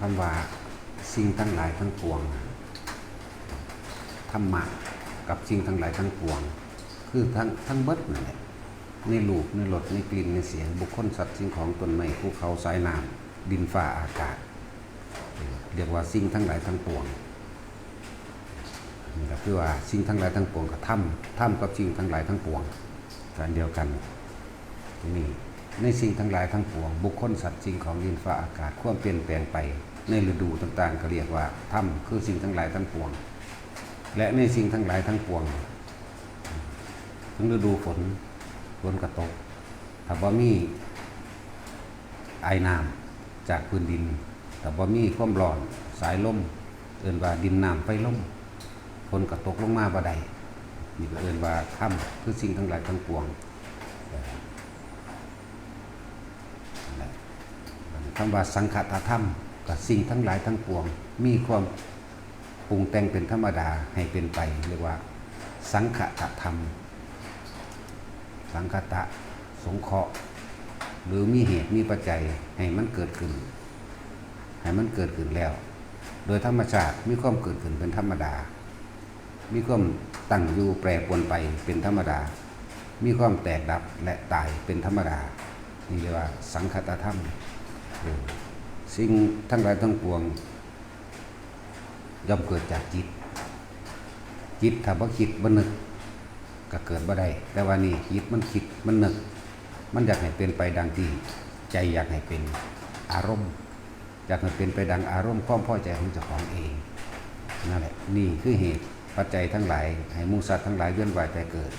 คำว่าสิ่งทั้งหลายทั้งปวงธรรมะกับสิ่งทั้งหลายทั้งปวง คือทั้งทั้งเบิดนั่นแหละในรูปในรสในกลิ่นในเสียงบุคคลสัตว์สิ่งของต้นไม้ภูเขาสายน้ำดินฟ้าอากาศ เรียกว่าสิ่งทั้งหลายทั้งปวงนี่ก็คือว่าสิ่งทั้งหลายทั้งปวงกับถ้ำถ้ำกับสิ่งทั้งหลายทั้งปวงการเดียวกันนี่ ในสิ่งทั้งหลายทั้งปวง บุคคลสัตว์สิ่งของดินฟ้าอากาศความเปลี่ยนแปลงไป ในฤดูต่างๆ ก็เรียกว่าถ้ำคือสิ่งทั้งหลายทั้งปวง และในสิ่งทั้งหลายทั้งปวงถึงฤดูฝนฝนกระตกถ้าบ่มีไอน้ำจากพื้นดินแต่บ่มีความร้อนสายลมเอินว่าดินน้ำไฟลมฝนกระตกลงมาบ่ได้นี่ก็เอินว่าถ้ำคือสิ่งทั้งหลายทั้งปวงนั่นแหละ คำว่าสังขตธรรมกับสิ่งทั้งหลายทั้งปวง มีความปรุงแต่งเป็นธรรมดาให้เป็นไปเรียกว่า สังขตธรรม สังคตะสงเคราะห์หรือมีเหตุมีปัจจัยให้มันเกิดขึ้น ให้มันเกิดขึ้นแล้ว โดยธรรมชาติมีความเกิดขึ้นเป็นธรรมดา มีความตั้งอยู่แปรปรวนไปเป็นธรรมดา มีความแตกดับและตายเป็นธรรมดา นี่เรียกว่าสังคตธรรม สิ่งทั้งหลายทั้งปวง ย่อมเกิดจากจิต จิตถ้าบ่คิดบ่นึกก็เกิดบ่ได้แต่ว่านี่จิตมันคิดมันนึก มันอยากให้เป็นไปดังที่ใจอยากให้เป็นอารมณ์อยากให้เป็นไปดังอารมณ์ความพอใจของเจ้าของเองนั่นแหละนี่คือเหตุปัจจัยทั้งหลายให้มูสัตว์ทั้งหลายเวียนว่ายแต่เกิด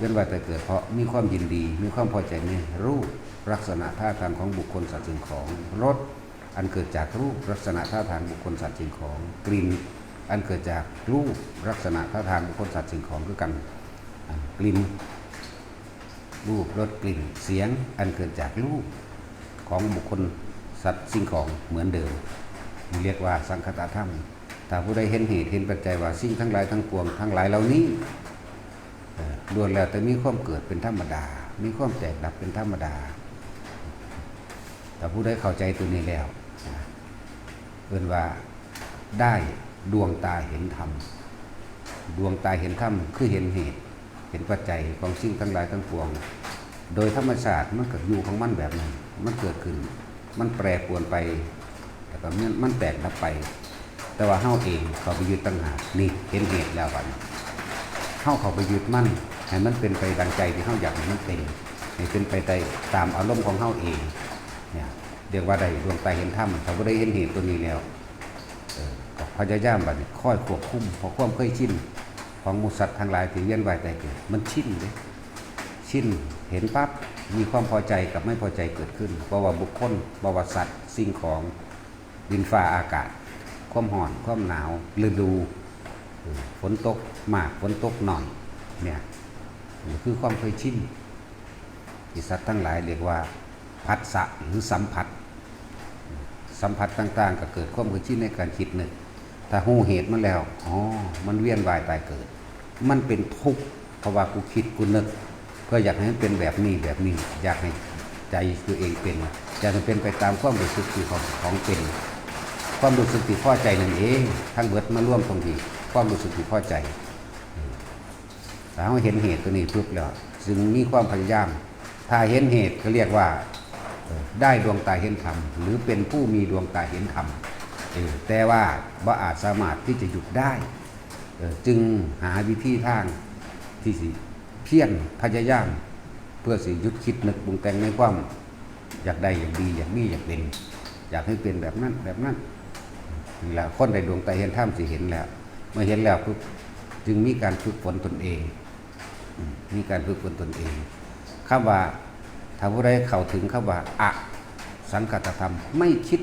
เวียนว่ายแต่เกิดเพราะมีความยินดี มีความพอใจในรูปลักษณะท่าทางของบุคคลสัตว์สิ่งของรสอันเกิดจากรูปลักษณะท่าทางบุคคลสัตว์สิ่งของ กลิ่น อันเกิดจากรูปลักษณะท่าทางบุคคลสัตว์สิ่งของคือกันอ่ากลิ่นรูปรสกลิ่นเสียงอันเกิดจากรูปของบุคคลสัตว์สิ่งของเหมือนเดิมเรียกว่าสังคตธรรมถ้าผู้ใดเห็นเหตุเห็นปัจจัยว่าสิ่งทั้งหลายทั้งปวงทั้งหลายเหล่านี้ ล้วนแล้วแต่มีความเกิดเป็นธรรมดา มีความแตกดับเป็นธรรมดา แต่ผู้ใดเข้าใจตัวนี้แล้วเอ่นว่าได้ดวงตาเห็นธรรม ดวงตาเห็นธรรมคือเห็นเหตุ เห็นปัจจัยของสิ่งทั้งหลายทั้งปวง โดยธรรมชาติมันเก็อยู่ของมันแบบนั้น มันเกิดขึ้น มันแปรปรวนไป แต่ก็มันมันแตกดับไป แต่ว่าเฮาเองเขาไปยึดตั้งหากนี่เห็นเหตุแล้ววัน เฮาเขาไปยึดมั่นให้มันเป็นไปดังใจที่เฮาอยากให้มันเป็นให้เป็นไปได้ตามอารมณ์ของเฮาเองเนี่ยเรียกว่าได้ดวงตาเห็นธรรมถ้าบ่ได้เห็นเหตุตัวนี้แล้วพยายามบัดนี้ค่อยควบคุมพราะความเคยชินของมูสัตว์ทั้งหลายที่เวียนว่ายแต่เกิดมันชินเลยชินเห็นปั๊บมีความพอใจกับไม่พอใจเกิดขึ้นเพราะว่าบุคคลเพราะว่าสัตว์สิ่งของดินฟ้าอากาศ ความห่อน ความหนาวฤดู ฝนตกมากฝนตกหน่อยเนี่ยนี่คือความเคยชินที่สัตว์ทั้งหลายเรียกว่าผัสสะหรือสัมผัส สัมผัสต่างๆ ก็เกิดความเคยชินในการคิดนึกถ้าหูเหตุมันแล้วอ๋อมันเวียนวายตายเกิด มันเป็นทุกข์เพราะว่ากูคิดกูนึกเพื่ออยากให้มันเป็นแบบนี้แบบนี้อยากให้ใจตัวเองเป็นอยากให้เป็นไปตามความรู้สึกที่ของของเป็น ความรู้สึกที่พอใจนั่นเองทั้งเบิดมาร่วมตรงที่ ความรู้สึกที่พอใจถ้าเราเห็นเหตุตัวนี้ปุ๊บแล้วจึงมีความพยายาม ถ้าเห็นเหตุก็เรียกว่าได้ดวงตาเห็นธรรมหรือเป็นผู้มีดวงตาเห็นธรรมแต่ว่าบ่อาจสามารถที่จะหยุดได้ จึงหาวิธีทางที่สิเพี้ยรพยายามเพื่อสิหยุดคิดนึกปรุงแต่งในความอยากได้อยากดีอยากมีอยากเป็น อยากให้เป็นแบบนั้นแบบนั้นนี่แหละคนในดวงตาเห็นธรรมสิเห็นแล้ว เมื่อเห็นแล้วปุ๊บจึงมีการฝึกฝนตนเอง มีการฝึกฝนตนเองคำว่าถ้าผู้ใดเข้าถึงคำว่าอะสังกัตธรรมไม่คิด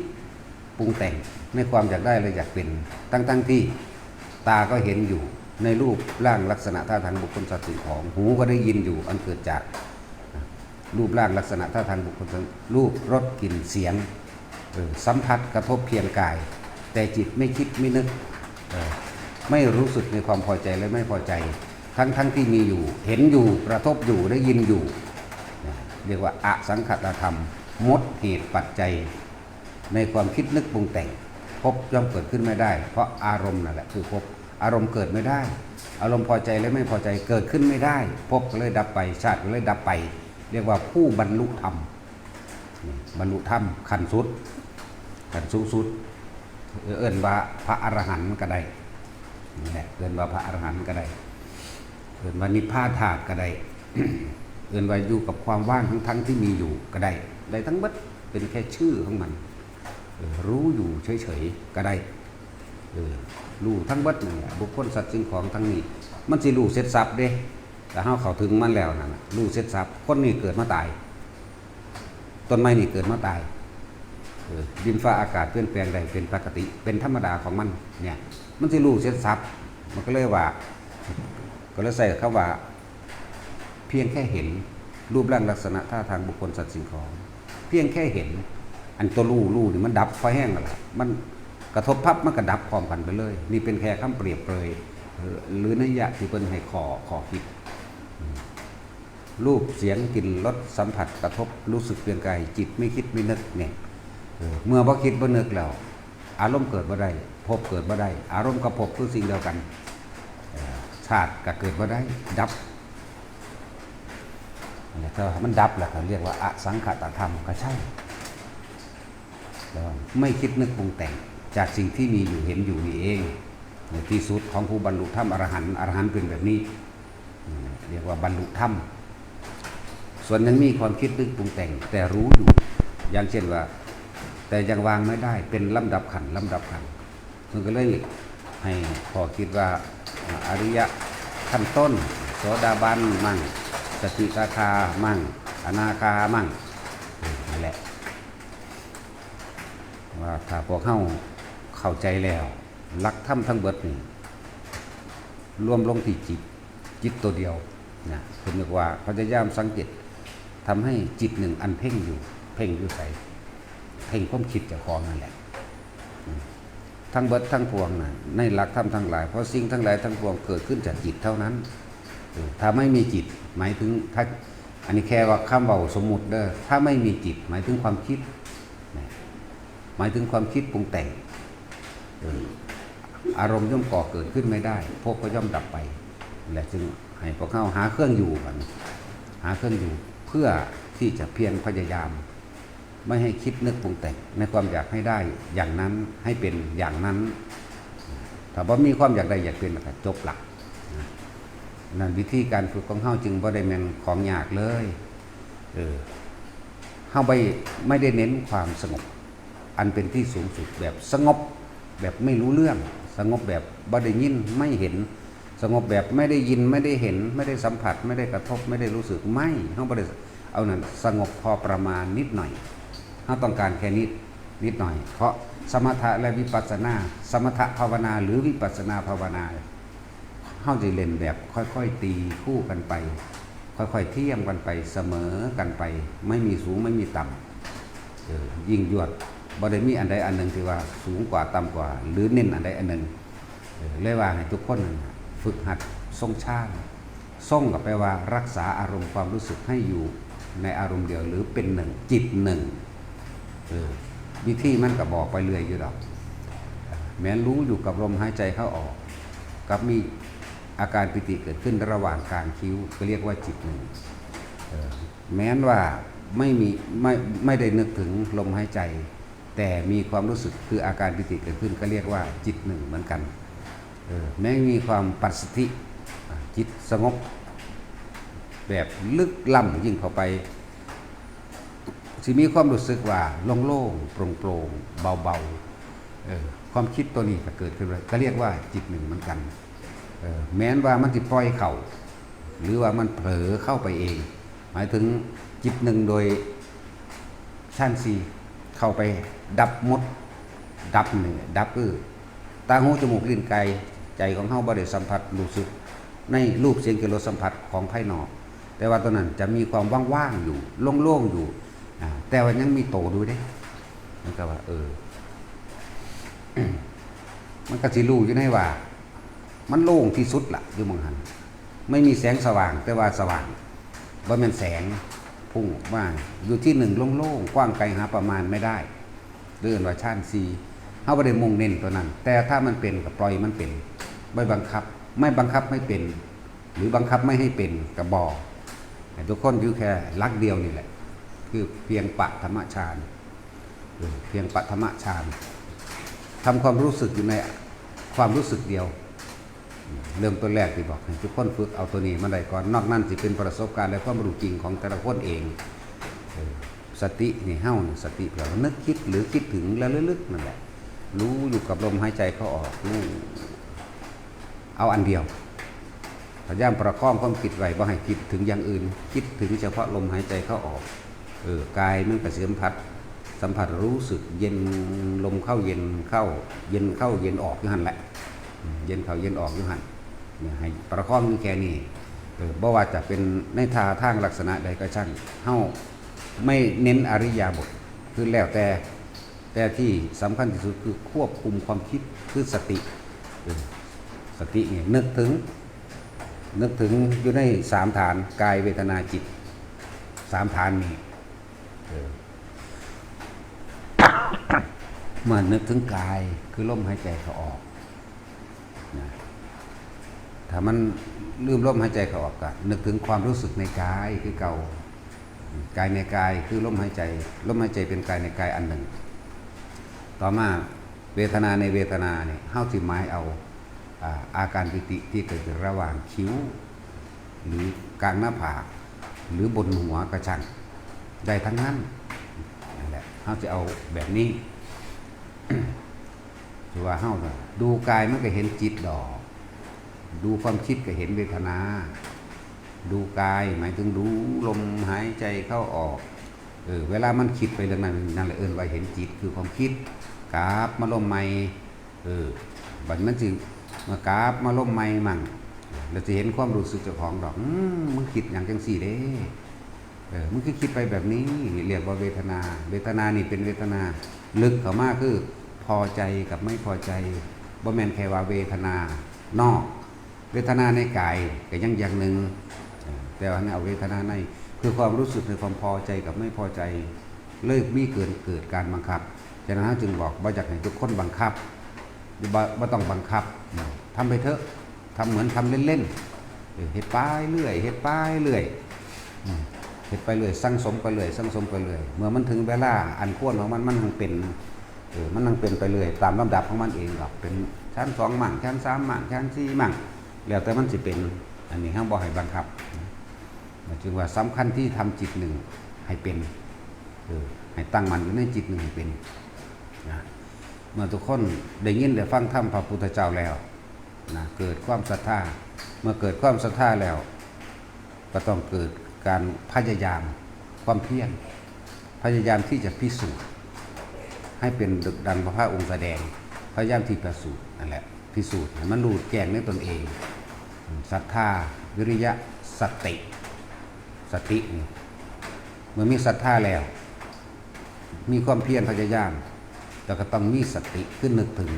ปรุงแต่งในความอยากได้เลยอยากเป็นตั้งตั้งที่ตาก็เห็นอยู่ในรูปร่างลักษณะท่าทางบุคคลสัตว์สิ่งของหูก็ได้ยินอยู่อันเกิดจากรูปร่างลักษณะท่าทางบุคคลรูปรสกลิ่นเสียงสัมผัสกระทบเพียงกาย แต่จิตไม่คิดไม่นึก ไม่รู้สึกในความพอใจและไม่พอใจ ทั้งทั้งที่มีอยู่ เห็นอยู่กระทบอยู่ได้ยินอยู่ เรียกว่าอสังขตธรรมมดเหตุปัจจัย ในความคิดนึกปรุงแต่งภพย่อมเกิดขึ้นไม่ได้ เพราะอารมณ์นั่นแหละคือภพอารมณ์เกิดไม่ได้ อารมณ์พอใจและไม่พอใจเกิดขึ้นไม่ได้ภพก็เลยดับไปชาติก็เลยดับไป เรียกว่าผู้บรรลุธรรมบรรลุธรรมขันสุดขันสูงสุดเอิ้นว่าพระอรหันต์ก็ได้ นี่แหละเอิ้นว่าพระอรหันต์ก็ได้เอิ้นว่านิพพานธาตุก็ได้เอิ้นว่าอยู่กับความว่างทั้งทั้งๆที่มีอยู่ก็ได้ ได้ทั้งหมดเป็นแค่ชื่อของมัน รู้อยู่เฉยๆก็ได้เออรู้ทั้งหมดนั่นแหละบุคคลสัตว์สิ่งของทั้งนี้ มันสิรู้เสร็จสับเด้แต่เฮาเข้าถึงมันแล้วนั่นน่ะรู้เสร็จสับคนนี้เกิดมาตาย ต้นไม้นี่เกิดมาตาย ดินฟ้าอากาศเปลี่ยนแปลงได้เป็นปกติ เป็นธรรมดาของมันเนี่ยมันสิรู้เสร็จสับมันก็เลยว่า ก็เลยใส่คำว่า เพียงแค่เห็นรูปร่างลักษณะท่าทางบุคคลสัตว์สิ่งของ เพียงแค่เห็น อันตัวรูรูนี่มันดับไฟแห้งแล้วล่ะมันกระทบพับมันก็ดับพร้อมกันไปเลย นี่เป็นแค่คำเปรียบเปรยหรือนัยยะที่เป็นให้ขอขอคิดรูปเสียงกลิ่นรสสัมผัสกระทบรู้สึกเปลี่ยนกายจิตไม่คิดไม่นึกเนี่ย เมื่อบ่คิดบ่นึกแล้ว อารมณ์เกิดบ่ได้ภพเกิดบ่ได้ อารมณ์กับภพคือสิ่งเดียวกันชาติก็เกิดบ่ได้ดับนั่นแหละถ้ามันดับแล้วเขาเรียกว่าอสังขตธรรมก็ใช่ไม่คิดนึกปรุงแต่งจากสิ่งที่มีอยู่เห็นอยู่นี่เองในที่สุดของผู้บรรลุธรรมอรหันต์อรหันต์เป็นแบบนี้ เรียกว่าบรรลุธรรมส่วนยังมีความคิดนึกปรุงแต่ง แต่รู้อยู่อย่างเช่นว่า แต่ยังวางไม่ได้เป็นลำดับขันธ์ลำดับขันมันก็เลยให้พอคิดว่าอริยะขั้นต้น โสดาบันมั่งสติตาคามั่ง อนาคามั่งนั่นแหละว่าถ้าพวกเข้าเข้าใจแล้วลักธรรมทั้งเบิดนี่รวมลงที่จิตจิตตัวเดียวนะคือเรียกว่าพยายามสังเกตทำให้จิตหนึ่งอันเพ่งอยู่ เพ่งอยู่ใส เพ่งความคิดเจะคองนั่นแหละทั้งเบิดทั้งปวงนะในหลักธรรมทั้งหลายเพราะสิ่งทั้งหลายทั้งปวงเกิดขึ้นจากจิตเท่านั้นถ้าไม่มีจิตหมายถึงถ้าอันนี้แค่ว่าคำเบาสมมุติเด้อถ้าไม่มีจิต หมายถึงความคิด หมายถึงความคิดปรุงแต่งอารมณ์ย่อมก่อเกิดขึ้นไม่ได้ พวกก็ย่อมดับไปและจึงให้พวกเขาหาเครื่องอยู่กันหาเครื่องอยู่เพื่อที่จะเพียรพยายาม ไม่ให้คิดนึกปรุงแต่งในความอยากให้ได้อย่างนั้นให้เป็นอย่างนั้นถ้าว่ามีความอยากได้อยากเป็นก็จบหลักนะนั่นวิธีการฝึกของเฮาจึงบ่ได้แม่นของยากเลยเออเฮาไปไม่ได้เน้นความสงบ อันเป็นที่สูงสุดแบบสงบแบบไม่รู้เรื่อง สงบแบบบ่ได้ยินไม่เห็น สงบแบบไม่ได้ยินไม่ได้เห็น ไม่ได้สัมผัส ไม่ได้กระทบ ไม่ได้รู้สึกไม่เฮาบ่ได้เอานั่นสงบพอประมาณนิดหน่อย เฮาต้องการแค่นิดนิดหน่อย เพราะสมถะและวิปัสสนา สมถะภาวนาหรือวิปัสสนาภาวนาเฮาจะเล่นแบบค่อยๆตีคู่กันไป ค่อยๆเทียมกันไปเสมอกันไป ไม่มีสูงไม่มีต่ำออยิ่งยวดบ่ได้มีอันใดอันหนึ่งที่ว่าสูงกว่าต่ำกว่า หรือเน้นอันใดอันหนึ่งเออเลยว่าให้ทุกคนฝึกหัดทรงชาติทรงกับแปลว่ารักษาอารมณ์ความรู้สึกให้อยู่ในอารมณ์เดียวหรือเป็นหนึ่งจิตหนึ่ง วิธีมันก็บอกไปเรื่อยอยู่ดอก แม้นรู้อยู่กับลมหายใจเข้าออก กับมีอาการปิติเกิดขึ้นระหว่างกลางคิ้วก็เรียกว่าจิตหนึ่งแม้นว่าไม่มีไม่ไม่ได้นึกถึงลมหายใจ แต่มีความรู้สึกคืออาการปิติเกิดขึ้นก็เรียกว่าจิตหนึ่งเหมือนกันแม้มีความปัสสธิจิตสงบแบบลึกล้ำยิ่งเข้าไป สิมีความรู้สึกว่าโล่งๆโปร่งๆเบาๆเออความคิดตัวนี้ก็เกิดขึ้นเลยก็เรียกว่าจิตหนึ่งเหมือนกันเออแม้นว่ามันจะปล่อยเข่าหรือว่ามันเผลอเข้าไปเอง หมายถึงจิตหนึ่งโดยชั้นสี่เข้าไปดับหมด ดับหนึ่งดับคือตาหูจมูกลิ้นกายใจของเฮาบ่ได้สัมผัสรู้สึก ในรูปเสียงกลิ่นรสสัมผัสของภายนอก แต่ว่าตัวนั้นจะมีความว่างๆอยู่โล่งๆอยู่ แต่ว่ายังมีโตดูเด้มันก็ว่า เออ มันก็สิรู้อยู่ในว่า มันโล่งที่สุดละอยู่มองหัน ไม่มีแสงสว่าง แต่ว่าสว่างว่ามันแสงพุ่งออกมาอยู่ที่หนึ่งโล่งๆกว้างไกลหาประมาณไม่ได้หรือเอิ้นว่าฌานสี่เฮาบ่ได้มุ่งเน้นตัวนั้น แต่ถ้ามันเป็นก็ปล่อยมันเป็นไม่บังคับ ไม่บังคับไม่เป็น หรือบังคับไม่ให้เป็นก็บ่แต่ทุกคนอยู่แค่หลักเดียวนี่แหละ คือเพียงปะธรรมฌานเออเพียงปะธรรมฌานทำความรู้สึกอยู่ในความรู้สึกเดียว เริ่มต้นแรกที่บอกให้ทุกคนฝึกเอาตัวนี้มาได้ก่อนนอกนั้นสิเป็นประสบการณ์และความรู้จริงของแต่ละคนเอง สตินี่เฮ้าสติแปลว่านึกคิดหรือคิดถึงแล้วลึกๆนั่นแหละรู้อยู่กับลมหายใจเข้าออกรู้เอาอันเดียวพยายามประคองความคิดไว้บ่ให้คิดถึงอย่างอื่น คิดถึงเฉพาะลมหายใจเข้าออก ออกายมันก็สัมผัส สัมผัสรู้สึกเย็นลมเข้าเย็นเข้า เย็นเข้าเย็นออกอยู่หันแหละ เย็นเข้าเย็นออกอยู่หันเนี่ยให้ประคองแค่นี้เออบ่ว่าจะเป็นในท่าทางลักษณะใดก็ช่างเฮาไม่เน้นอริยาบทคือแล้วแต่แต่ที่สำคัญที่สุดคือควบคุมความคิดคือสติสติเนี่ยนึกถึง นึกถึงอยู่ในสามฐานกายเวทนาจิตสามฐานนี้ เมื่อนึกถึงกายคือลมหายใจเขาออกนะถ้ามันลืมลมหายใจเขาออกก็นึกถึงความรู้สึกในกายคือเก่ากายในกายคือลมหายใจลมหายใจเป็นกายในกายอันหนึ่ง ต่อมาเวทนาในเวทนาเนี่ยเฮ้าที่ไม้เอาอาอาการปิติที่เกิดขึ้นระหว่างคิ้ว หรือกลางหน้าผากหรือบนหัวกระชัง ได้ทั้งนั้นนั่นแหละเฮ้าจะเอาแบบนี้คือว่าเฮ้าดูกายมันก็เห็นจิตดอก ดูความคิดก็เห็นเวทนา ดูกายหมายถึงดูลมหายใจเข้าออกเออเวลามันคิดไปเรื่องนั้นนั่นแหละเอิ้นว่าเห็นจิตคือความคิดกราบมาลมไม่เออบัดมันจึงมากราบมาลมไม่มั่งเราจะเห็นความรู้สึกเจ้าของดอกอมมึงคิดอย่างจังสี่เด้ เออมึงคือคิดไปแบบนี้เรียกว่าเวทนา เวทนานี่เป็นเวทนา ลึกเข้ามากคือพอใจกับไม่พอใจบ่แมนแค่ว่าเวทนานอก เวทนาในกายก็ยังอย่างหนึ่งแต่ว่าเนี่ยเอาเวทนาในคือความรู้สึกในความพอใจกับไม่พอใจเลิกมีเกินเกิดการบังคับฉะนั้นจึงบอกว่าอยากให้ทุกคนบังคับบ่บ่ต้องบังคับทำไปเถอะทำเหมือนทำเล่นๆเออเฮ็ดไปเรื่อยเฮ็ดไปเรื่อย เฮ็ดไปเรื่อยสั่งสมไปเรื่อยสั่งสมไปเรื่อยเมื่อมันถึงเวลาอันควรของมันมันหังเป็นเออมันหังเป็นไปเรื่อยตามลำดับของมันเองหรอกเป็นชั้นสองมั่งชั้นสามมั่งชั้นสี่มั่งแล้วแต่มันสิเป็น อันนี้ห้ามบอให้บังคับจึงว่าสำคัญที่ทำจิตหนึ่งให้เป็นเออให้ตั้งมันอยู่ในจิตหนึ่งให้เป็นนะเมื่อทุกคนได้ยินได้ฟังธรรมพระพุทธเจ้าแล้วนะเกิดความศรัทธาเมื่อเกิดความศรัทธาแล้ว ก็ต้องเกิด การพยายามความเพียรพยายามที่จะพิสูจน์ให้เป็นดึกดังพระพุทธองค์แสดง พยายามที่พิสูจน์นั่นแหละพิสูจน์ให้มันรู้แจ้งในตนเองศรัทธาวิริยะสติ สติเมื่อมีศรัทธาแล้ว มีความเพียรพยายามแต่ก็ต้องมีสติขึ้นนึกถึง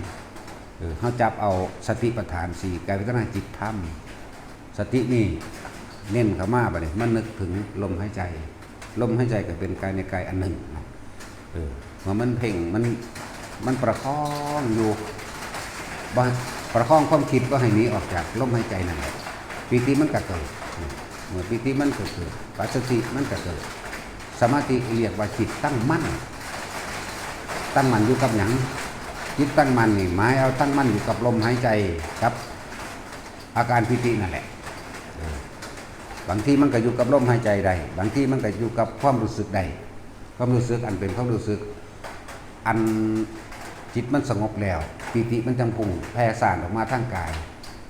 เออเขาจับเอาสติปัฏฐานสี่กายวิทนาจิตธรรม สตินี่ เน้นข้ามาไปเลยมันนึกถึงลมหายใจ ลมหายใจก็เป็นกายในกายอันหนึ่งเออเมื่อมันเพ่งมันมันประคองอยู่บประคองความคิดก็ให้นี้ออกจากลมหายใจนั่นแหละปีติมันก็เกิดเมื่อปีติมันก็เกิดปัสสติมันก็เกิด สมาธิเรียกว่าจิตตั้งมั่น ตั้งมั่นอยู่กับหยังจิตตั้งมั่นนี่หมายเอาตั้งมั่นอยู่กับลมหายใจครับ อาการปิตินั่นแหละ บางทีมันก็อยู่กับลมหายใจใดบางทีมันก็อยู่กับความรู้สึกใดความรู้สึกอันเป็นความรู้สึก อันจิตมันสงบแล้วปิติมันจังพุ่งแผ่สานออกมาทางกาย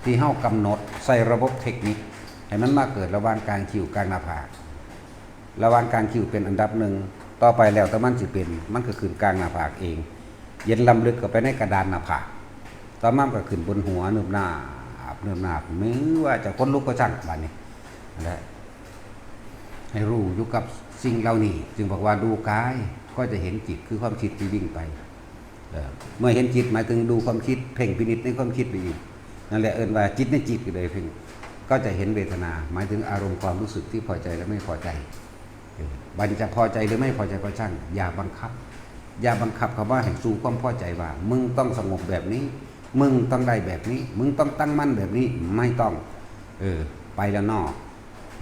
ที่เฮากำหนดใส่ระบบเทคนิคให้มันมาเกิดระหว่างกางคิ้วกลางหน้าผากระหว่างกางคิ้วเป็นอันดับหนึ่งต่อไปแล้วแต่มันสิเป็นมันก็ขึ้นกลางหน้าผากเอง เย็นลำลึกก็ไปในกระดานหน้าผากต่อมาก็ขึ้นบนหัวเนืบหน้าเนืบหน้ามือว่าจะพ้นลุกก็ช่างบ้านนี้ และให้รู้อยู่กับสิ่งเหล่านี้ จึงบอกว่าดูกายก็จะเห็นจิตคือความคิดที่วิ่งไปเมื่อเห็นจิตหมายถึงดูความคิด เพ่งพินิจในความคิดไปอีกนั่นแหละเอินว่าจิตในจิตก็เลยเพ่งก็จะเห็นเวทนา หมายถึงอารมณ์ความรู้สึกที่พอใจและไม่พอใจบันจะพอใจหรือไม่พอใจก็ช่างอย่าบังคับออย่าบังคับคำว่าแห่งสู่ความพอใจว่า มึงต้องสงบแบบนี้ มึงต้องได้แบบนี้ มึงต้องตั้งมั่นแบบนี้ไม่ต้อง เออ ไปแล้วนอก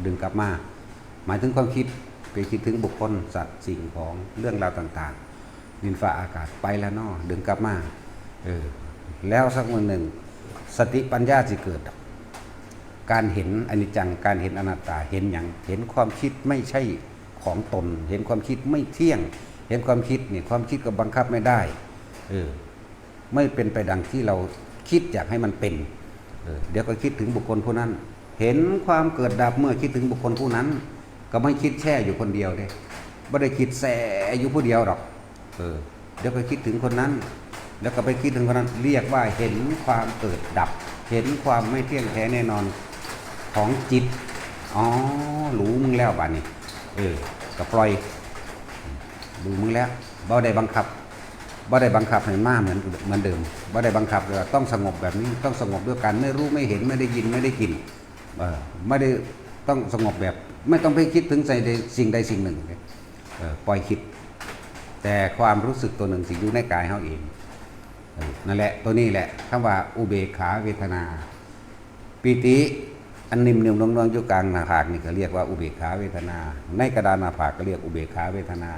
ดึงกลับมา หมายถึงความคิดไปคิดถึงบุคคลสัตว์สิ่งของเรื่องราวต่างๆดินฟ้าอากาศไปแล้วนอกดึงกลับมาเออแล้วสักวันหนึ่ง สติปัญญาจะเกิด การเห็นอนิจจังการเห็นอนัตตาเห็นอย่างเห็นความคิดไม่ใช่ของตน เห็นความคิดไม่เที่ยง เห็นความคิดนี่ความคิดก็บังคับไม่ได้เออไม่เป็นไปดังที่เราคิดอยากให้มันเป็นเออเดี๋ยวก็คิดถึงบุคคลผู้นั้น เห็นความเกิดดับเมื่อคิดถึงบุคคลผู้นั้น ก็ไม่คิดแช่อยู่คนเดียวเด้ไม่ได้คิดแส่อยู่ผู้เดียวหรอก เออเดี๋ยวก็คิดถึงคนนั้น แล้วก็ไปคิดถึงคนนั้น เรียกว่าเห็นความเกิดดับ เห็นความไม่เที่ยงแท้แน่นอนของจิต อ๋อรู้มึงแล้วบ้านี้ เออก็ปล่อยดูมึงแล้วบ่ได้บังคับบ่ได้บังคับให้มากเหมือนเหมือนเดิมบ่ได้บังคับเลยต้องสงบแบบนี้ ต้องสงบด้วยกันไม่รู้ไม่เห็นไม่ได้ยินไม่ได้กลิน ไม่ได้ต้องสงบแบบ ไม่ต้องไปคิดถึงใส่ใดสิ่งใดสิ่งหนึ่งปล่อยคิด แต่ความรู้สึกตัวหนึ่งสิอยู่ในกายเขาเองนั่นแหละตัวนี้แหละคำว่าอุเบกขาเวทนาปีติอันนิ่มๆนวลๆอยู่กลางหน้าผากนี่ก็เรียกว่าอุเบกขาเวทนา ในกระดานหน้าผากก็เรียกอุเบกขาเวทนา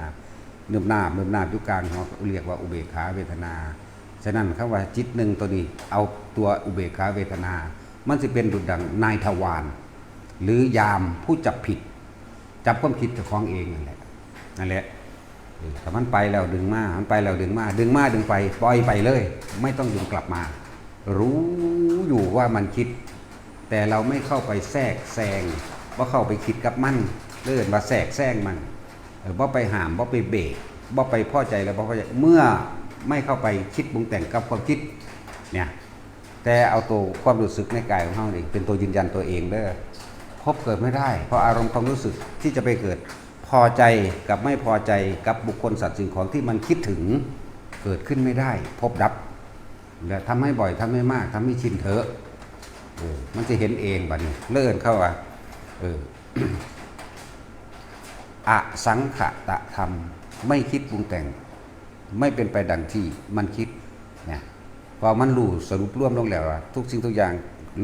เนื้อหน้าเนื้อหน้าอยู่กลางเขาเรียกว่าอุเบกขาเวทนาฉะนั้นคำว่าจิตหนึ่งตัวนี้เอาตัวอุเบกขาเวทนา มันจะเป็นดุจดังนายทวารหรือยามผู้จับผิด จับความผิดของเองนั่นแหละนั่นแหละถ้ามันไปแล้วดึงมา มันไปแล้วดึงมา ดึงมาดึงไปปล่อยไปเลย ไม่ต้องดึงกลับมา รู้อยู่ว่ามันคิด แต่เราไม่เข้าไปแทรกแซงว่าเข้าไปคิดกับมันเลื่อนว่าแทรกแซงมันเออว่าไปหามว่าไปเบรกว่าไปพ่อใจแล้วบ่พอใจเมื่อไม่เข้าไปคิดปรุงแต่งกับความคิดเนี่ย แต่เอาตัวความรู้สึกในกายของเราเองเป็นตัวยืนยันตัวเองเด้อพบเกิดไม่ได้ เพราะอารมณ์ความรู้สึกที่จะไปเกิดพอใจกับไม่พอใจกับบุคคลสัตว์สิ่งของที่มันคิดถึงเกิดขึ้นไม่ได้ พบดับและทำให้บ่อยทำให้มากทำให้ชินเถอะออมันจะเห็นเองบัดนี้เลื่อนเข้าว่าเอออสังขตะธรรม ไม่คิดปรุงแต่ง ไม่เป็นไปดังที่มันคิดเนี่ย พอมันรู้สรุปร่วมลงแล้วทุกสิ่งทุกอย่าง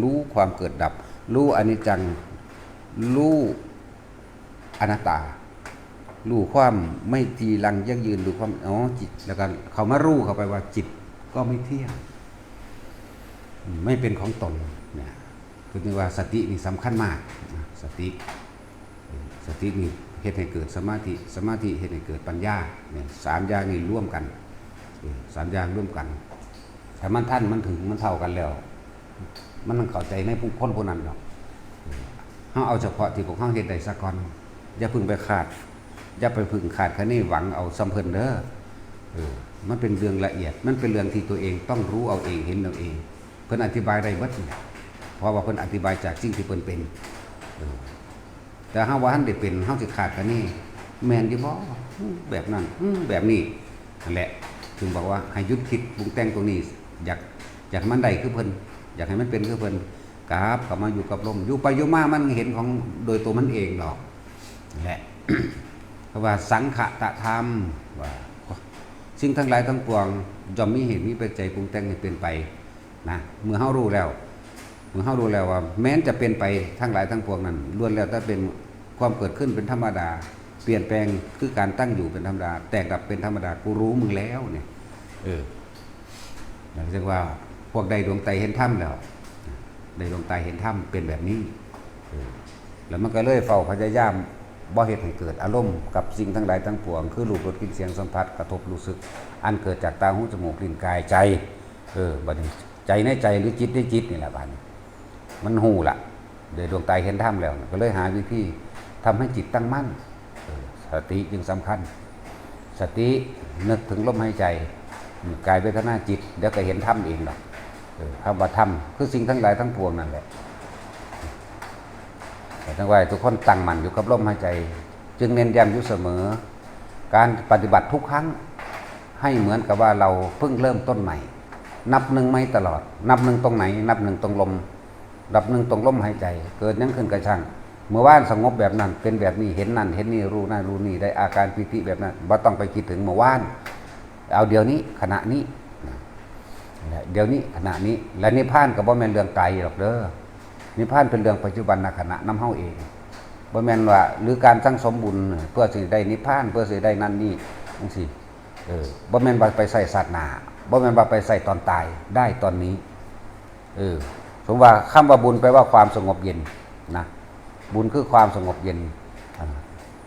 รู้ความเกิดดับ รู้อนิจจัง รู้อนัตตา รู้ความไม่จีรังยั่งยืนรู้ความอ๋อจิต แล้วก็เขามารู้เข้าไปว่าจิตก็ไม่เที่ยง ไม่เป็นของตนเนี่ยคือนึกว่าสตินี่สำคัญมากสติสตินี่เฮ็ดให้เกิดสมาธิสมาธิเฮ็ดให้เกิดปัญญาเนี่ยสามอย่างนี่ร่วมกันสามอย่างร่วมกัน ถ้ามันท่านมันถึงมันเท่ากันแล้ว มันต้องเข้าใจในผู้คนผู้นั้นหรอกเออเฮาเอาเฉพาะที่พวกเฮาเฮ็ดได้ซะก่อนอย่าพึ่งไปขาดอย่าไปพึ่งขาดคะนี่หวังเอาซ้ำเพินเด้อมันเป็นเรื่องละเอียด มันเป็นเรื่องที่ตัวเองต้องรู้เอาเองเห็นเอาเอง เพิ่นอธิบายได้เบิดนี่เพราะว่าเพิ่นอธิบายจากสิ่งที่เพิ่นเป็นแต่เฮาว่าท่านได้เป็นเฮาสิขาดกันนี่แมนอยู่บอืมแบบนั้นแบบนี้นั่นแหละ ถึงบอกว่าให้ยุดคิดปรุงแต่งตรงนี้ อยากอยากมันได้คือเพิ่นอยากให้มันเป็นคือเพิ่นกราบกลับมาอยู่กับลมอยู่ไปอยู่มามันเห็นของโดยตัวมันเองหรอกแหละเพราะว่าสังขตะธรรมว่าสิ่งทั้งหลายทั้งปวงย่อมมีเหตุมีปัจจัยปรุงแต่งให้เป็นไปนะเมื่อเฮารู้แล้ว เมื่อเฮารู้แล้วว่า แม้นจะเป็นไปทั้งหลายทั้งปวงนั้นล้วนแล้วแต่เป็นความเกิดขึ้นเป็นธรรมดา เปลี่ยนแปลงคือการตั้งอยู่เป็นธรรมดา แตกดับเป็นธรรมดากูรู้มึงแล้วเนี่ยเออ เรียกว่าพวกใดดวงใจเห็นธรรมแล้วใดดวงใจเห็นธรรมเป็นแบบนี้ แล้วมันก็เลยเฝ้าพยายามบ่เหตุให้เกิดอารมณ์กับสิ่งทั้งหลายทั้งปวง คือรูปรสกลิ่นเสียงสัมผัสกระทบรู้สึก อันเกิดจากตาหูจมูกกลิ่นกายใจเออบัดนี้ใจในใจหรือจิตในจิตนี่แหละบัดนี้มันหูละโดยดวงตาเห็นธรรมแล้ว ก็เลยหาวิธีทำให้จิตตั้งมั่นสติจึงสำคัญ สตินึกถึงลมหายใจ กายเวทนาจิต เดี๋ยวก็เห็นธรรมเองหรอกคำว่าธรรมคือสิ่งทั้งหลายทั้งปวงนั่นแหละแต่ทั้งว่าทุกคนตั้งมั่นอยู่กับลมหายใจ จึงเน้นย้ำอยู่เสมอ การปฏิบัติทุกครั้งให้เหมือนกับว่าเราเพิ่งเริ่มต้นใหม่ นับหนึ่งไม่ตลอด นับหนึ่งตรงไหน นับหนึ่งตรงลมนับหนึ่งตรงลมหายใจ เกิดยังขึ้นกระช่างเมื่อว่านสงบแบบนั้นเป็นแบบนี้เห็นนั่นเห็นนี่รู้นั่นรู้นี่ได้อาการพิธิแบบนั้นว่าต้องไปคิดถึงเมื่อว่าน เอาเดี๋ยวนี้ขณะนี้เดี๋ยวนี้ขณะนี้ และนิพพานก็บ่แมนเรื่องไกลหรอกเด้อนิพพานเป็นเรื่องปัจจุบันขณะน้ำเฮาเองบ่แมนว่า หรือการสร้างสมบุญเพื่อสิได้นิพพานเพื่อสิได้นั่นนี่จังซี่เออบ่แมนว่าไปใส่ศาสนาบ่แมนว่าไปใส่ตอนตายได้ตอนนี้เออสมว่าคำว่าบุญแปลว่าความสงบเย็นนะบุญคือความสงบเย็น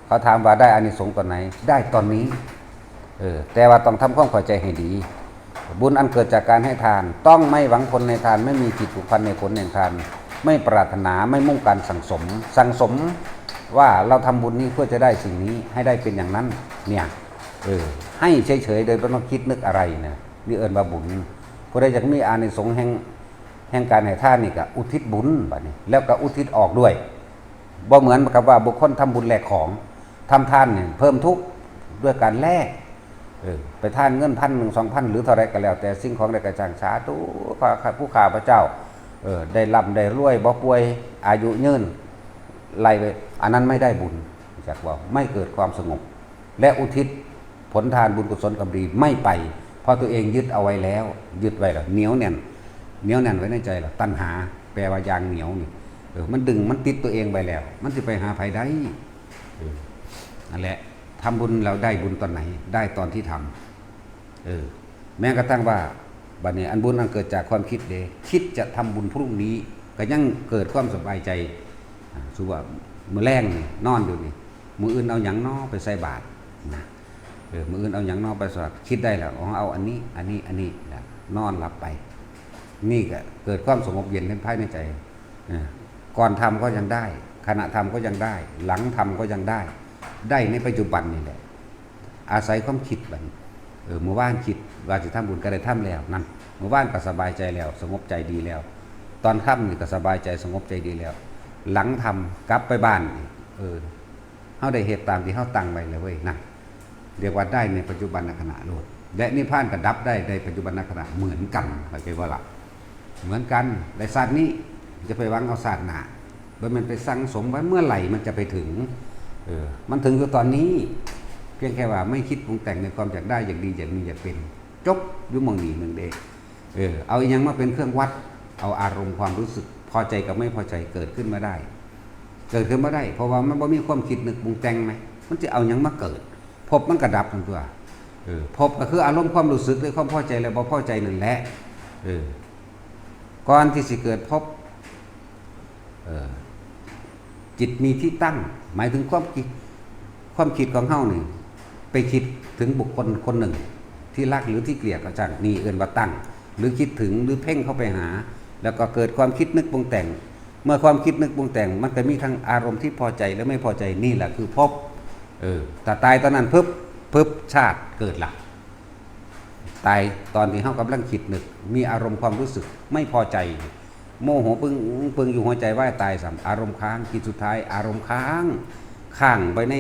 เขาถามว่าได้อานิสงส์ตอนไหน ได้ตอนนี้ เออแต่ว่าต้องทำความเข้าใจให้ดี บุญอันเกิดจากการให้ทาน ต้องไม่หวังผลในทาน ไม่มีจิตผูกพันในผลแห่งทาน ไม่ปรารถนาไม่มุ่งการสั่งสม สั่งสมว่าเราทำบุญนี้เพื่อจะได้สิ่งนี้ให้ได้เป็นอย่างนั้น เนี่ยเออให้เฉยๆโดยไม่ต้องคิดนึกอะไรนะนี่เอิญว่าบุญผู้ใดอยากมีอานิสงส์แห่งแห่งการให้ทานนี่ก็อุทิศบุญบัดนี้ แล้วก็อุทิศออกด้วยบ่เหมือนกับว่าบุคคลทำบุญแลกของทำทานเนี่ยเพิ่มทุกข์ด้วยการแลก ไปท่านเงินพันหนึ่งสองพันหรือเท่าไรก็แล้ว แต่สิ่งของใดกระจางสาธุผู้ข่าพระเจ้าเออได้ร่ำได้รวยบ่ป่วยอายุยืนไล่ไปอันนั้นไม่ได้บุญจากว่าไม่เกิดความสงบ และอุทิศผลทานบุญกุศลกำดีไม่ไป เพราะตัวเองยึดเอาไว้แล้ว ยึดไว้แล้วเหนียวแน่นเหนียวแน่นไว้ในใจหรอตัณหา แปลว่ายางเหนียวนี่เออมันดึงมันติดตัวเองไปแล้ว มันจะไปหาภัยได้ออนั่นแหละ ทำบุญเราได้บุญตอนไหน ได้ตอนที่ทำเออแม้กระทั่งว่าบัดนี้อันบุญอันเกิดจากความคิดเดคิดจะทำบุญพรุ่งนี้ ก็ยังเกิดความสบายใจสุว่ามือแรงนี่นอนอยู่นี่มืออื่นเอาหยังนอไปใส่บาตรนะเออมืออื่นเอาหยังนอไปใส่บคิดได้แล้วอ๋อเอาอันนี้ อันนี้อันนี้แล้วนอนหลับไป นี่ก็เกิดความสงบเย็นในภายในใจก่อนทำก็ยังได้ ขณะทำก็ยังได้ หลังทำก็ยังได้ ได้ในปัจจุบันนี่แหละ อาศัยความคิดแบัดนเออเมื่อวานคิดว่าจะทำบุญก็ได้ทำแล้วนั่นเมื่อวานก็สบายใจแล้ว สงบใจดีแล้ว ตอนค่ำนี่ก็สบายใจสงบใจดีแล้ว หลังทำกลับไปบ้านเออเฮาได้เหตุตามที่เฮาตั้งไว้เลยเว้ยนะเรียกว่าได้ในปัจจุบันขณะโลดและนิพพานก็ดับได้ในปัจจุบันขณะเหมือนกันเข้าใจว่าล่ะเหมือนกันในศาสตร์นี้จะไปวังเอาศาสตร์หนาโดยมันไปสั่งสมไว้เมื่อไหร่มันจะไปถึง เออมันถึงอยู่ตอนนี้ เพียงแค่ว่าไม่คิดปรุงแต่งในความอยากได้อยากดีอยากมีอยากเป็น จบยุ่มองนีหนึ่งเดเออเอาอยังมาเป็นเครื่องวัด เอาอารมณ์ความรู้สึกพอใจกับไม่พอใจเกิดขึ้นมาได้ เกิดขึ้นมาได้ เพราะว่ามันบ่มีความคิดนึกปรุงแต่งไหมมันจะเอาอยังมาเกิด พบมันกระดับทั้งตัวเออพบก็คืออารมณ์ความรู้สึกหรือความพอใจและบ่พอใจนั่นแหละเออก่อนที่สิเกิดพบเออจิตมีที่ตั้ง หมายถึงความคิดความคิดของเฮานี่ไปคิดถึงบุคคลคนหนึ่ง ที่รักหรือที่เกลียดก็จังนี่เอื่นว่าตั้ง หรือคิดถึงหรือเพ่งเข้าไปหา แล้วก็เกิดความคิดนึกปรุงแต่ง เมื่อความคิดนึกปรุงแต่ง มันก็มีทั้งอารมณ์ที่พอใจและไม่พอใจนี่แหละคือพบเออแต่ตายตอนนั้นปึ๊บปึ๊บชาติเกิดละตายตอนที่เขากำลังคิดนึก มีอารมณ์ความรู้สึกไม่พอใจ โมโหปึงปึงอยู่หัวใจว่าตายสัมอารมณ์ค้างคิดสุดท้าย อารมณ์ค้างข้างไปใน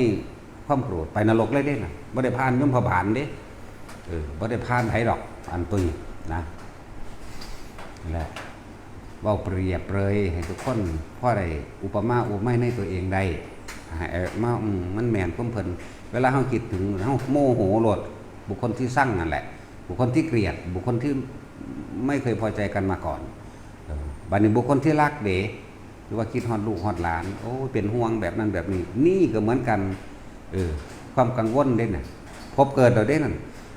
ความโกรธไปนรกเลยเด้นะบ่ได้ผ่านยมพบาลเด้เออบ่ได้ผ่านไผดอกอันตุยนะนั่แหละเว้าเปรียบเลยให้ทุกคนพ่อได้อุปมาอุปไมยในตัวเองได้ให้เอามามมันแม่นความเพิ่นเวลาเฮาคิดถึงเฮาโมโหโลดบุคคลที่สร้างนั่นแหละ บุคคลที่เกลียด บุคคลที่ไม่เคยพอใจกันมาก่อน บัดนี้บุคคลที่รักเด๋หรือว่าคิดฮอดลูกฮอดหลาน โอ้ยเป็นห่วงแบบนั้นแบบนี้ นี่ก็เหมือนกัน เออ ความกังวลเด้น่ะ พบเกิดเราได้นั่น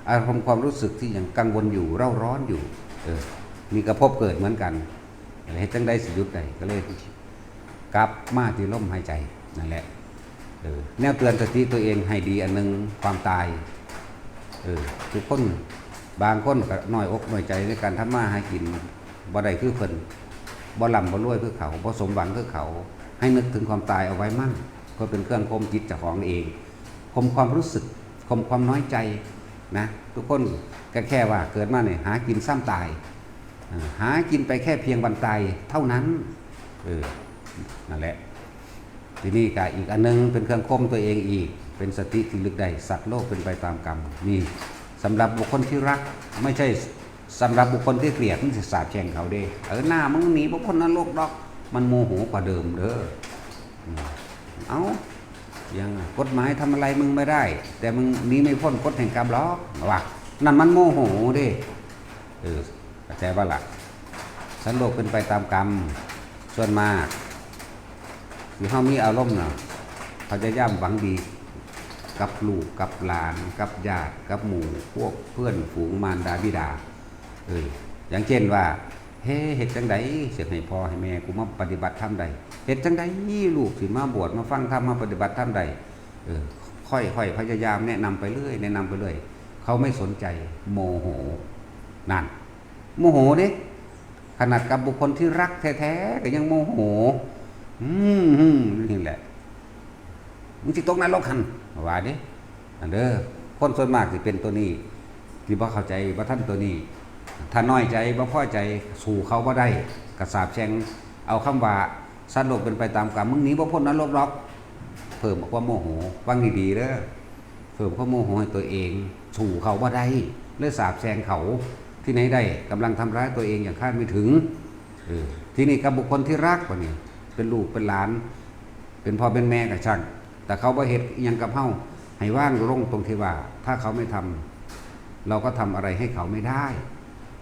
อารมณ์ความรู้สึกที่ยังกังวลอยู่เร่าร้อนอยู่ เออนี่ก็พบเกิดเหมือนกันอะไรจังได้สิยุดได้ก็เลยกลับมาที่ลมหายใจนั่นแหละเออแนวเตือนสติตัวเองให้ดีอันหนึงความตายเออทุกคนบางคนก็น้อยอกน้อยใจในการทำมาหากินบ่ได้คือเพิ่น บ่ลำบ่รวยคือเขาบ่สมหวังคือเขา ให้นึกถึงความตายเอาไว้มั่งก็เป็นเครื่องคมจิตเจ้าของเองคมความรู้สึกคมความน้อยใจนะทุกคนก็แค่ว่าเกิดมาเนี่ยหากินซ้ำตาย หากินไปแค่เพียงวันตายเท่านั้นเออนั่นแหละทีนี้ก็อีกอันนึงเป็นเครื่องคมตัวเองอีก เป็นสติที่ลึกได้สัตว์โลกเป็นไปตามกรรมนี่สำหรับบุคคลที่รักไม่ใช่ สำหรับบุคคลที่เกลียดมันจะสาบแช่งเขาเด้เออหน้ามึงหนีบุคคลนรกดอก มันโมโหกว่าเดิมเด้อเอายังกฎหมายทำอะไรมึงไม่ได้ แต่มึงหนีไม่พ้นกฎแห่งกรรมหรอกว่ะนั่นมันโมโหเด้เออเข้าใจว่าล่ะสันโลกเป็นไปตามกรรมส่วนมากที่เฮามีอารมณ์เน่ะเขาจะย่ำหวังดีกับลูกกับหลาน กับญาติกับหมู่ พวกเพื่อนฝูงมารดาบิดา เอออย่างเช่นว่าเฮ้เฮ็ดจังไดเสียให้พ่อให้แม่กูมาปฏิบัติธรรมใดเฮ็ดจังไดลูกสิมาบวชมาฟังธรรมมาปฏิบัติธรรมใดเออค่อยๆพยายามแนะนำไปเรื่อยแนะนำไปเรื่อยเขาไม่สนใจโมโหนั่นโมโหเด้ขนาดกับบุคคลที่รักแท้ๆก็ยังโมโหอืมอืมนี่แหละมึงสิตกนรกหันว่าเด้อันเด้อคนส่วนมากสิเป็นตัวนี้ที่บ่เข้าใจว่าท่านตัวนี้ ถ้าน้อยใจบ่พอใจสู่เขาบ่ได้กระสาบแช่งเอาคำว่าสัตว์โลกเป็นไปตามกรรมมึงหนีบ่พ้นนรกหรอกเพิ่มความโมโหฟังดีๆเด้อเพิ่มความโมโหให้ตัวเอง สู่เขาบ่ได้เลยสาบแช่งเขาที่ไหนได้กำลังทำร้ายตัวเองอย่างคาดไม่ถึงอที่นี่กับบุคคลที่รักกว่านี้เป็นลูกเป็นหลาน เป็นพ่อเป็นแม่กับช่างแต่เขาบ่เฮ็ดยังกับเฮาให้ว่างลงตรงที่ว่า ถ้าเขาไม่ทำเราก็ทำอะไรให้เขาไม่ได้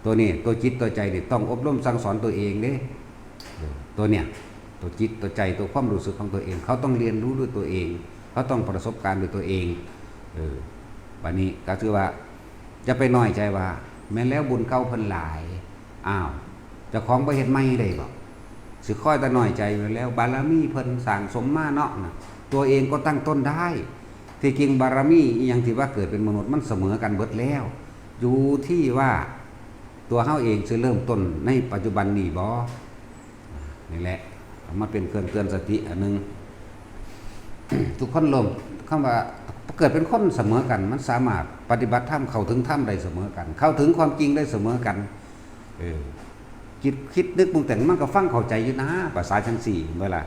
ตัวนี้ตัวจิตตัวใจนี่ต้องอบรมสั่งสอนตัวเองเด้ตัวเนี่ยตัวจิตตัวใจตัวความรู้สึกของตัวเอง เขาต้องเรียนรู้ด้วยตัวเอง เขาต้องประสบการณ์ด้วยตัวเองเออวันนี้ก็คือว่าจะไปน้อยใจว่า แม้แล้วบุญเก่าเพิ่นหลายอ้าวจะของไปเฮ็ดไม่ได้บ่สิค่อยแต่น้อยใจไว้แล้ว บารมีเพิ่นสั่งสมมาเนาะนะตัวเองก็ตั้งต้นได้ ที่จริงบารมีอหยังที่ว่าเกิดเป็นมนุษย์มันเสมอกันเบิดแล้ว อยู่ที่ว่า ตัวเฮาเองจะเริ่มต้นในปัจจุบันนี้บ่นี่แหละเอามาเป็นเครื่องเตือนสติอันหนึงทุกคนลมคำว่าเกิดเป็นคนเสมอกัน มันสามารถปฏิบัติธรรมเข้าถึงธรรมได้เสมอกัน เข้าถึงความจริงได้เสมอกันเออจิตคิดนึกปรุงแต่งมันก็ฟังเข้าใจอยู่นะภาษาชั้นสี่เวลา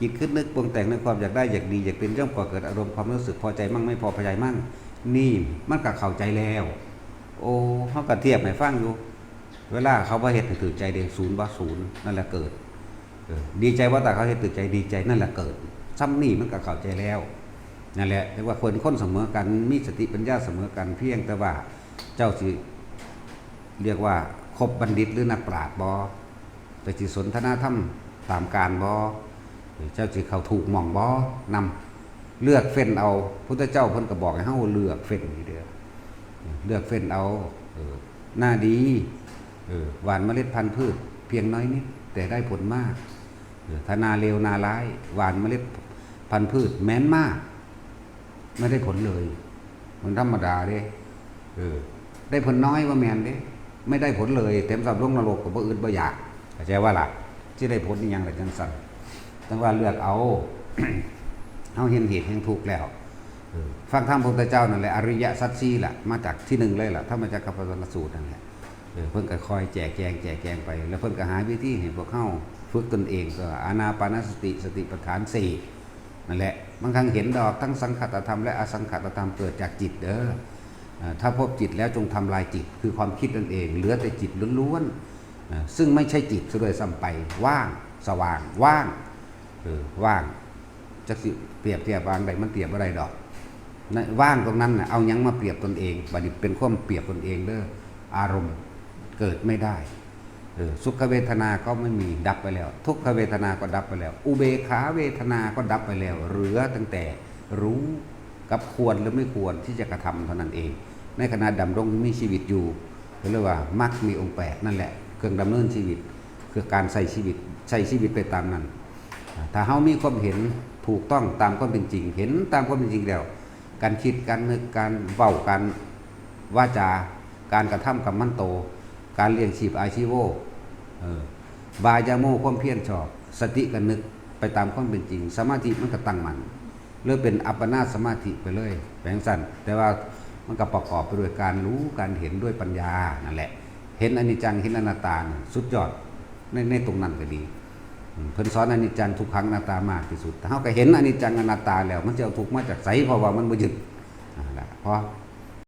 จิตคิดนึกปรุงแต่งในความอยากได้อยากดีอยากเป็นย่อมก่อเกิดอารมณ์ความรู้สึกพอใจมั่งไม่พอใจมั่งนี่มันก็เข้าใจแล้ว โอ้เขาก็เทียบให้ฟังอยู่ เวลาเขาว่าเฮ็ดให้ถือใจเดศูนย์ว่าศูนย์นั่นแหละเกิดดีใจว่าแต่เขาเฮ็ดถือใจดีใจนั่นแหละเกิดซ้ำนี่มันก็เข้าใจแล้วนั่นแหละเรียกว่าคนค้นเสมอกันมีสติปัญญาเสมอกันเพียงแต่ว่าเจ้าสิเรียกว่าคบบัณฑิตหรือนักปราชญ์บ่ไปสิสนทนาธรรมตามการบ่เจ้าสิเขาถูกหม่องบ่นำเลือกเฟ้นเอาพุทธเจ้าเพิ่นก็บอกให้เฮาเลือกเฟ้นนี่เด้อเลือกเฟ้นเอาหน้าดี หวานเมล็ดพันธุ์พืช เพียงน้อยนิดแต่ได้ผลมากออถ้านาเลวนาร้าย หวานเมล็ดพันธุ์พืช แม้นมาก ไม่ได้ผลเลย มันธรรมดาเด้เออ ได้ผลน้อยว่าแมนเด้ ไม่ได้ผลเลยเต็มสับลงนรกกับบ่อื่นบ่อยากเข้าใจว่าล่ะที่ได้ผลนี่ยังไรจังสั่นตั้งว่าเลือกเอาเฮาเห็นเหตุเห็นถูกแล้วฟังธรรมพระพุทธเจ้านั่นแหละอริยสัจสี่ล่ะ มาจากที่หนึ่งเลยล่ะถ้ามาจากกัปปวัตสูตรนั่นแหละ เพิ่นก็คอยแจกแจงแจกแจงไป แล้วเพิ่นก็หาวิธีให้พวกเข้าฝึกตนเองก็อานาปานสติสติปัฏฐานสี่นั่นแหละบางครั้งเห็นดอกทั้งสังขตธรรมและอสังขตธรรมเกิดจากจิตเด้อถ้าพบจิตแล้วจงทำลายจิต คือความคิดนั่นเองเหลือแต่จิตล้วนๆซึ่งไม่ใช่จิตซะด้วยซ้ำไปว่างสว่างว่างเออว่างจะสิเปรียบเทียบวางใดมันเปรียบอะไรดอกนะว่างตรงนั้นนะเอายังมาเปรียบตนเองบัดนี้เป็นความเปรียบตนเองเด้ออารมณ์ เกิดไม่ได้เออสุขเวทนาก็ไม่มีดับไปแล้ว ทุกขเวทนาก็ดับไปแล้ว อุเบขาเวทนาก็ดับไปแล้ว เหลือตั้งแต่รู้กับควรหรือไม่ควรที่จะกระทำเท่านั้นเอง ในขณะดำรงมีชีวิตอยู่เรียกว่ามักมีองค์แปดนั่นแหละเครื่องดำเนินชีวิต คือการใส่ชีวิตใช้ชีวิตไปตามนั้น ถ้าเฮามีความเห็นถูกต้องตามความเป็นจริง เห็นตามความเป็นจริงแล้ว การคิดการนึกการเว้าการว่าจาการกระทำกับมันโต การเลี้ยงชีพอาชีโวบายาโมความเพียรชอบ สติกันนึกไปตามความเป็นจริง สมาธิมันก็ตั้งมันเริ่มเป็นอัปปนาสมาธิไปเลยแปลงสั้นแต่ว่ามันก็ประกอบไปด้วยการรู้การเห็นด้วยปัญญานั่นแหละ เห็นอนิจจังเห็นอนัตตาสุดยอดในในตรงนั้นก็ดีเพิ่นสอนอนิจจังทุกขังอนัตตามากที่สุดแต่เฮาก็เห็นอนิจจังอนัตตาแล้ว มันจะเอาทุกมาจากไสเพราะว่ามันบ่ยึดนั่นล่ะเพราะ